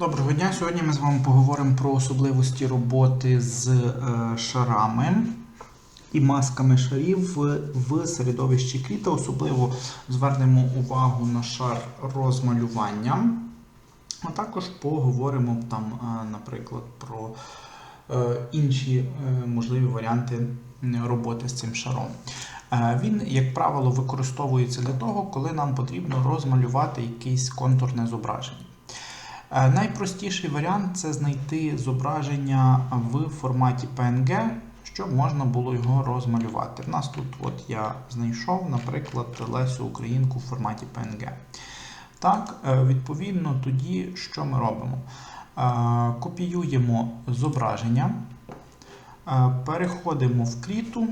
Доброго дня. Сьогодні ми з вами поговоримо про особливості роботи з е, шарами і масками шарів в, середовищі кріта. Особливо звернемо увагу на шар розмалювання. А також поговоримо там, е, наприклад, про е, інші можливі варіанти роботи з цим шаром. Він, як правило, використовується для того, коли нам потрібно розмалювати якесь контурне зображення. Е, Найпростіший варіант це знайти зображення в форматі PNG, щоб можна було його розмалювати. У нас тут от я знайшов, наприклад, Лесю Українку в форматі PNG. Так, е, відповідно, тоді що ми робимо? Е, Копіюємо зображення, переходимо в кріту,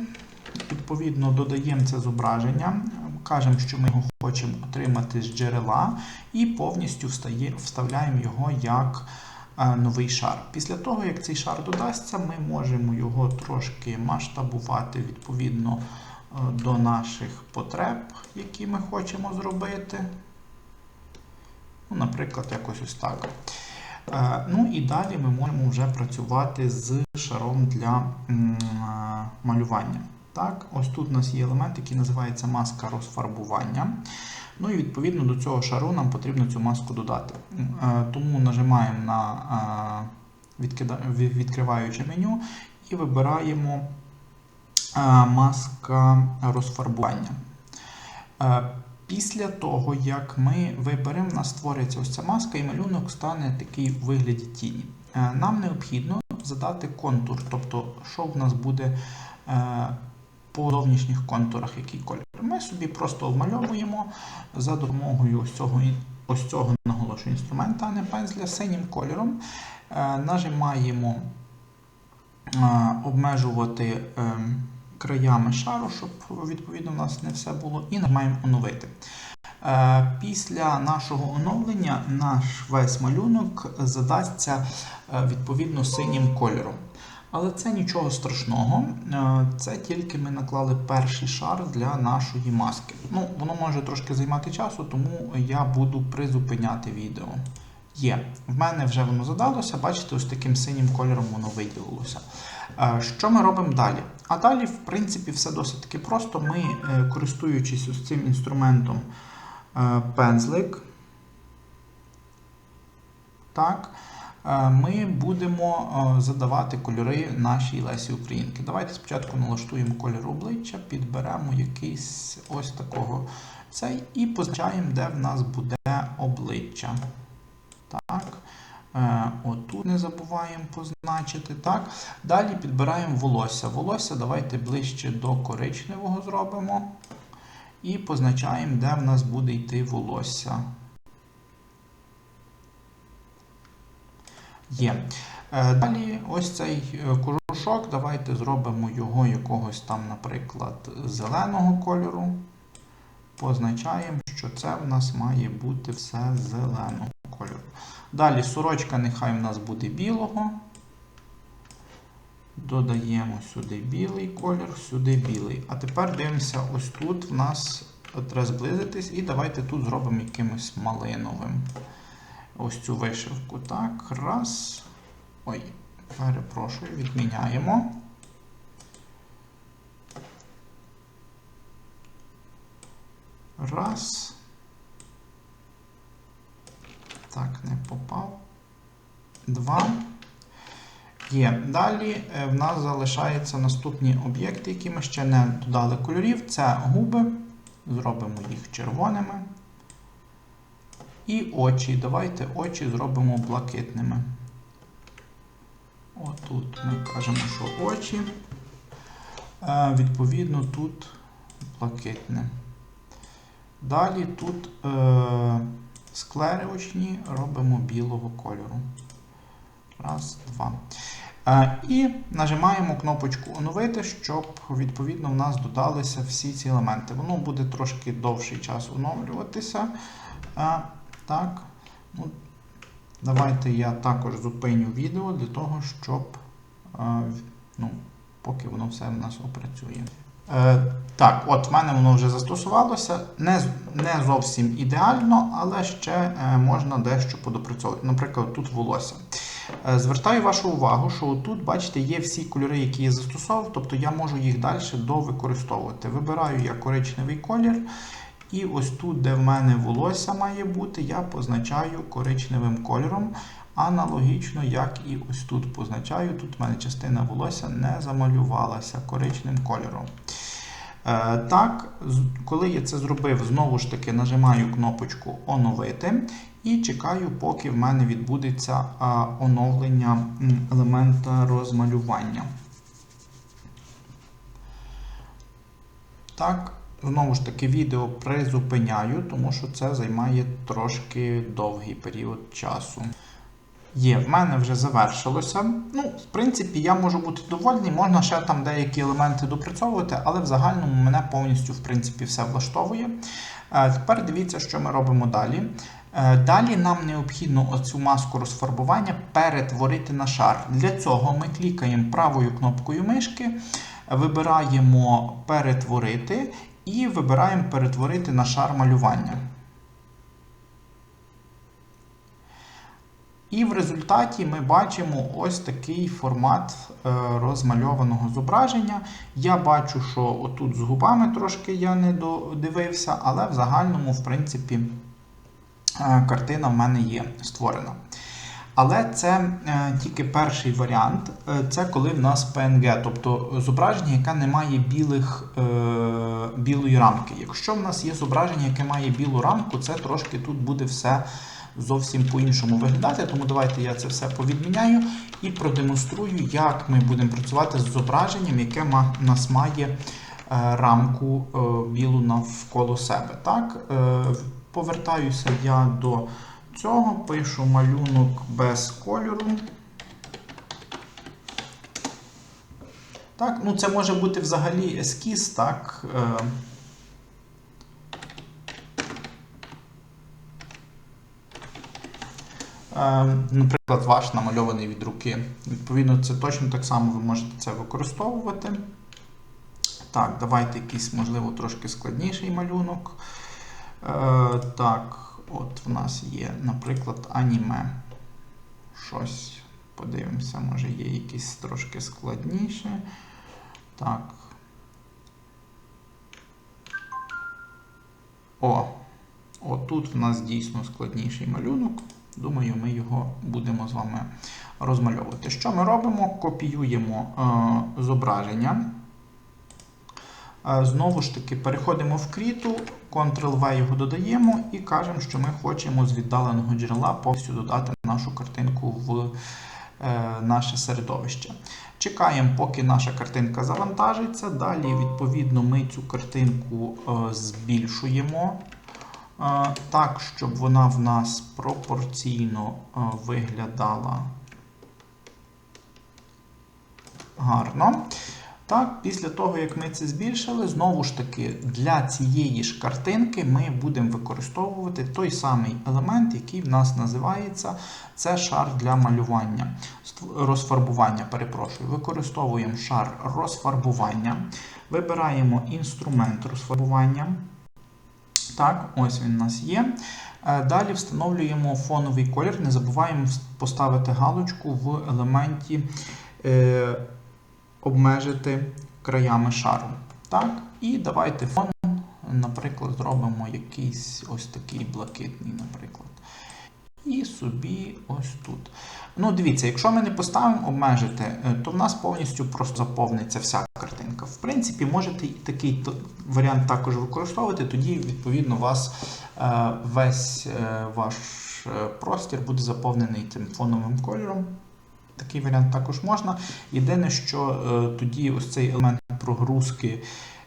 відповідно, додаємо це зображення, кажемо, що ми його хочемо отримати з джерела, і повністю вставляємо його як е, новий шар. Після того, як цей шар додасться, ми можемо його трошки масштабувати відповідно е, до наших потреб, які ми хочемо зробити. Ну, наприклад, якось ось так. Е, Ну і далі ми можемо вже працювати з шаром для малювання. Так, ось тут у нас є елемент, який називається маска розфарбування. Ну і відповідно до цього шару нам потрібно цю маску додати. Е, Тому нажимаємо на е, відкриваюче меню і вибираємо е, маска розфарбування. Після того, як ми виберемо, у нас створиться ось ця маска, і малюнок стане такий у вигляді тіні. Нам необхідно задати контур, тобто, що в нас буде по зовнішніх контурах, який кольор. Ми собі просто обмальовуємо за допомогою ось цього, ось цього наголошую інструмента, а не пензля синім кольором. Е, Нажимаємо е, обмежувати е, краями шару, щоб відповідно у нас не все було, і нажимаємо оновити. Після нашого оновлення наш весь малюнок задасться відповідно синім кольором. Але це нічого страшного, е, це тільки ми наклали перший шар для нашої маски. Ну, воно може трошки займати часу, тому я буду призупиняти відео. Є, в мене вже воно задалося, бачите, ось таким синім кольором воно виділилося. Е, Що ми робимо далі? А далі, в принципі, все досить таки просто. Ми, е, користуючись ось цим інструментом пензлик, так, ми будемо е, задавати кольори нашій Лесі Українки. Давайте спочатку налаштуємо колір обличчя, підберемо якийсь ось такого цей і позначаємо, де в нас буде обличчя. Так. Е, Отут не забуваємо позначити. Так. Далі підбираємо волосся. Волосся давайте ближче до коричневого зробимо. І позначаємо, де в нас буде йти волосся. Є. Е, Далі ось цей е, кожушок. Давайте зробимо його якогось там, наприклад, зеленого кольору. Позначаємо, що це в нас має бути все зеленого кольору. Далі сорочка нехай в нас буде білого. Додаємо сюди білий колір, сюди білий. А тепер дивимося, ось тут в нас треба зблизитись, і давайте тут зробимо якимось малиновим. Ось цю вишивку. Так, раз. Ой, перепрошую, відміняємо. Раз. Так, не попав. Два. Є. Далі е, в нас залишаються наступні об'єкти, які ми ще не додали кольорів. Це губи. Зробимо їх червоними. І очі. Давайте очі зробимо блакитними. Отут ми кажемо, що очі. Е, Відповідно, тут блакитне. Далі тут е, склери очні робимо білого кольору. Раз, два. Е, і нажимаємо кнопочку оновити, щоб відповідно в нас додалися всі ці елементи. Воно буде трошки довший час оновлюватися. Е, так. Ну, давайте я також зупиню відео для того, щоб е, ну, поки воно все в нас опрацює. Е, так, от в мене воно вже застосувалося. Не, не зовсім ідеально, але ще е, можна дещо подопрацьовувати. Наприклад, тут волосся. Е, Звертаю вашу увагу, що тут, бачите, є всі кольори, які я застосовував, тобто я можу їх далі довикористовувати. Вибираю я коричневий колір, і ось тут, де в мене волосся має бути, я позначаю коричневим кольором. Аналогічно, як і ось тут позначаю. Тут в мене частина волосся не замалювалася коричневим кольором. Е, Так, коли я це зробив, знову ж таки нажимаю кнопочку Оновити і чекаю, поки в мене відбудеться оновлення елемента розмалювання. Так, знову ж таки, відео призупиняю, тому що це займає трошки довгий період часу. Є, в мене вже завершилося. Ну, в принципі, я можу бути довольний, можна ще там деякі елементи допрацьовувати, але в загальному мене повністю в принципі, все влаштовує. Е, Тепер дивіться, що ми робимо далі. Е, Далі нам необхідно оцю маску розфарбування перетворити на шар. Для цього ми клікаємо правою кнопкою мишки, вибираємо перетворити і вибираємо перетворити на шар малювання. І в результаті ми бачимо ось такий формат е, розмальованого зображення. Я бачу, що отут з губами трошки я не додивився, але в загальному, в принципі, е, картина в мене є створена. Але це е, тільки перший варіант. Е, Це коли в нас PNG, тобто зображення, яке не має білих, е, білої рамки. Якщо в нас є зображення, яке має білу рамку, це трошки тут буде все зовсім по-іншому виглядати. Тому давайте я це все повідміняю і продемонструю, як ми будемо працювати з зображенням, яке в нас має рамку білу навколо себе. Так? Повертаюся я до цього, пишу малюнок без кольору. Так, ну це може бути взагалі ескіз, так. Е, Е, Наприклад, ваш намальований від руки. Відповідно, це точно так само ви можете це використовувати. Так, давайте якийсь, можливо, трошки складніший малюнок. Е, Так, от в нас є, наприклад, аніме. Щось. Подивимося, може є якісь трошки складніше. Так. О, отут в нас дійсно складніший малюнок. Думаю, ми його будемо з вами розмальовувати. Що ми робимо? Копіюємо е, зображення. Е, Знову ж таки, переходимо в кріту, Ctrl-V його додаємо і кажемо, що ми хочемо з віддаленого джерела повністю додати нашу картинку в е, наше середовище. Чекаємо, поки наша картинка завантажиться. Далі, відповідно, ми цю картинку е, збільшуємо. е, Так, щоб вона в нас пропорційно виглядала гарно. Так, після того, як ми це збільшили, знову ж таки, для цієї ж картинки ми будемо використовувати той самий елемент, який в нас називається це шар для малювання, розфарбування. Перепрошую, використовуємо шар розфарбування, вибираємо інструмент розфарбування. Так, ось він у нас є. Е, Далі встановлюємо фоновий колір. Не забуваємо поставити галочку в елементі е, обмежити краями шару. Так, і давайте фон, наприклад, зробимо якийсь ось такий блакитний, наприклад. І собі ось тут. Ну, дивіться, якщо ми не поставимо обмежити, е, то в нас повністю просто заповниться вся картинка. В принципі, можете і такий варіант також використовувати, тоді, відповідно, у вас е, весь е, ваш простір буде заповнений цим фоновим кольором. Такий варіант також можна. Єдине, що е, тоді ось цей елемент прогрузки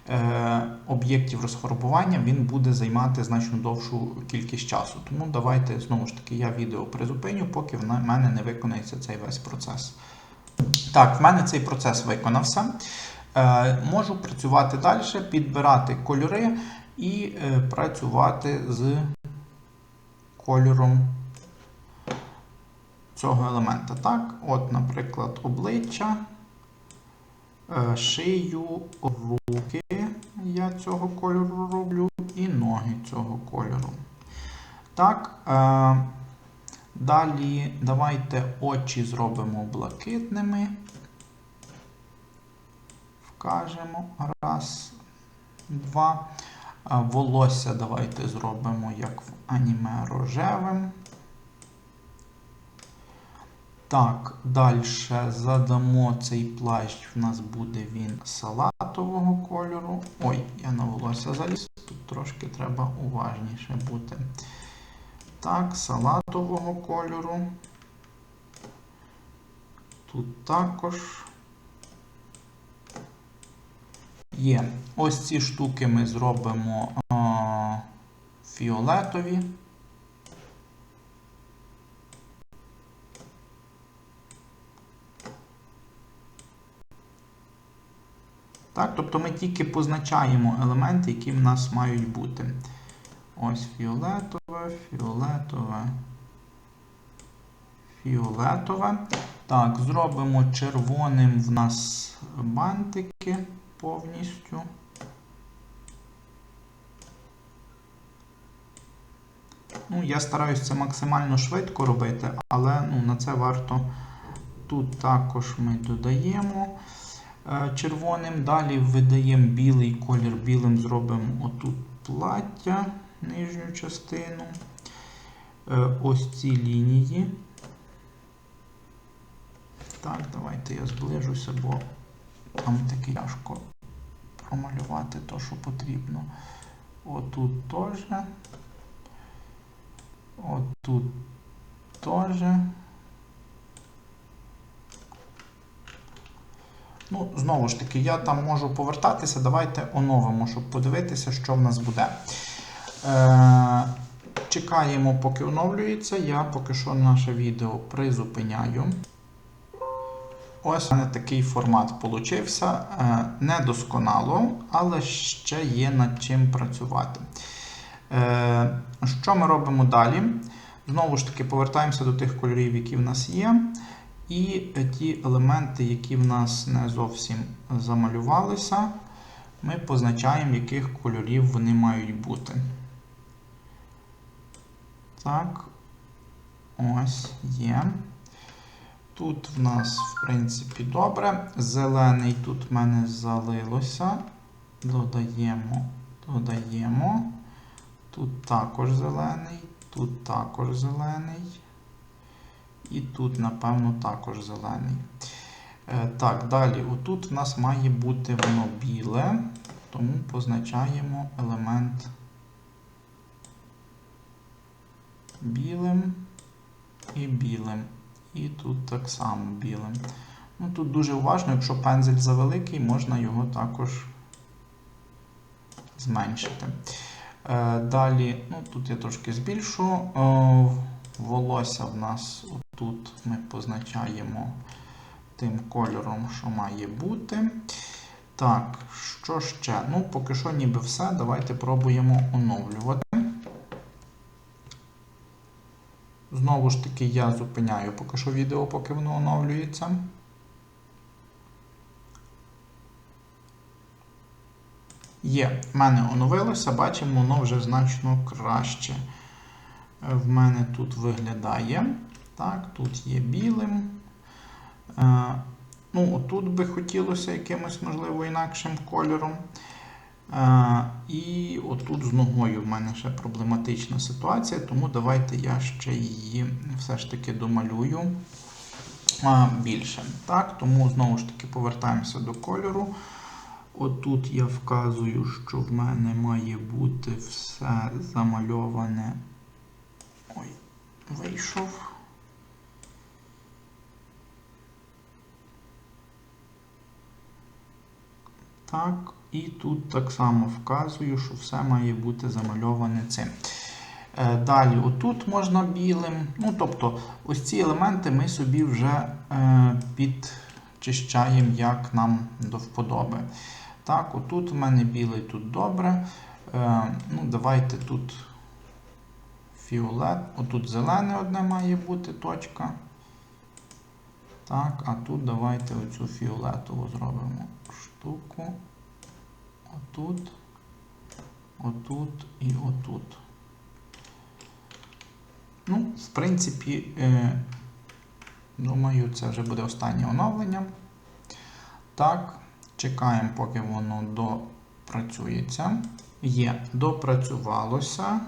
е, об'єктів розфарбування він буде займати значно довшу кількість часу. Тому давайте знову ж таки я відео призупиню, поки в мене не виконається цей весь процес. Так, в мене цей процес виконався. Е, можу працювати далі, підбирати кольори і е, працювати з кольором цього елемента. Так, от, наприклад, обличчя. Е, Шию, руки я цього кольору роблю, і ноги цього кольору. Так, е, далі давайте очі зробимо блакитними. Вкажемо. Раз, два. Волосся давайте зробимо, як в аніме рожевим. Так, далі задамо цей плащ, в нас буде він салатового кольору. Ой, я на волосся заліз, тут трошки треба уважніше бути. Так, салатового кольору. Тут також. Є. Ось ці штуки ми зробимо а, фіолетові. Так, тобто ми тільки позначаємо елементи, які в нас мають бути. Ось фіолетове, фіолетове, фіолетове. Так, зробимо червоним в нас бантики повністю. Ну, я стараюся це максимально швидко робити, але ну, на це варто. Тут також ми додаємо червоним. Далі видаємо білий колір, білим зробимо отут плаття, нижню частину. Е, ось ці лінії. Так, давайте я зближуся, бо там таки тяжко промалювати то, що потрібно. Отут теж. Отут теж. Ну, знову ж таки, я там можу повертатися. Давайте оновимо, щоб подивитися, що в нас буде. Е, чекаємо, поки оновлюється. Я поки що наше відео призупиняю. Ось у мене такий формат получився. Е, Недосконало, але ще є над чим працювати. Е, Що ми робимо далі? Знову ж таки, повертаємося до тих кольорів, які в нас є. І ті елементи, які в нас не зовсім замалювалися, ми позначаємо, яких кольорів вони мають бути. Так, ось є. Тут в нас, в принципі, добре. Зелений тут в мене залилося. Додаємо, додаємо. Тут також зелений, тут також зелений. І тут, напевно, також зелений. Е, так, далі, отут в нас має бути воно біле, тому позначаємо елемент білим і білим. І тут так само білим. Ну, Тут дуже уважно, якщо пензель завеликий, можна його також зменшити. Е, далі, ну, тут я трошки збільшу. Е, волосся в нас тут ми позначаємо тим кольором, що має бути. Так, що ще? Ну, поки що ніби все. Давайте пробуємо оновлювати. Знову ж таки, я зупиняю поки що відео, поки воно оновлюється. Є, в мене оновилося, бачимо, воно вже значно краще. В мене тут виглядає. Так, тут є білим. Е, ну, Отут би хотілося якимось, можливо, інакшим кольором. Е, і отут з ногою в мене ще проблематична ситуація, тому давайте я ще її все ж таки домалюю е, більше. Так, Тому знову ж таки повертаємося до кольору. Отут я вказую, що в мене має бути все замальоване. Ой, вийшов. Так, і тут так само вказую, що все має бути замальоване цим. Е, далі, отут можна білим. Ну, тобто, ось ці елементи ми собі вже е, підчищаємо, як нам до вподоби. Так, отут у мене білий, тут добре. Е, ну, Давайте тут фіолет, отут зелене одне має бути точка. Так, а тут давайте оцю фіолетову зробимо штуку. Отут, отут і отут. Ну, в принципі, е, думаю, це вже буде останнє оновлення. Так, чекаємо, поки воно допрацюється. Є, допрацювалося.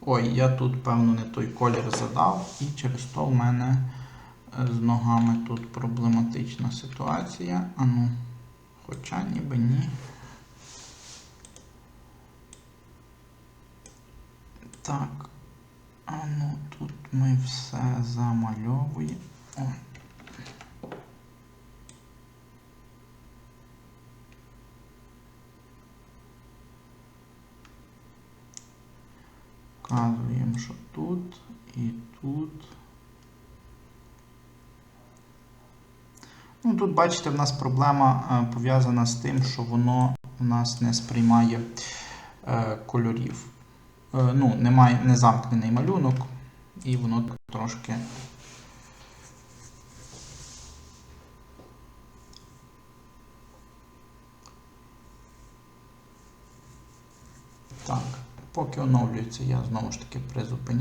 Ой, я тут, певно, не той колір задав, і через то в мене е, з ногами тут проблематична ситуація. Ану, хоча ніби ні. Так. А ну тут ми все замальовуємо. Вказуємо, що тут і тут. Ну, тут, бачите, в нас проблема е, пов'язана з тим, що воно у нас не сприймає е, кольорів. Е, ну, немає не замкнений малюнок, і воно трошки. Так, поки оновлюється, я знову ж таки призупиняю.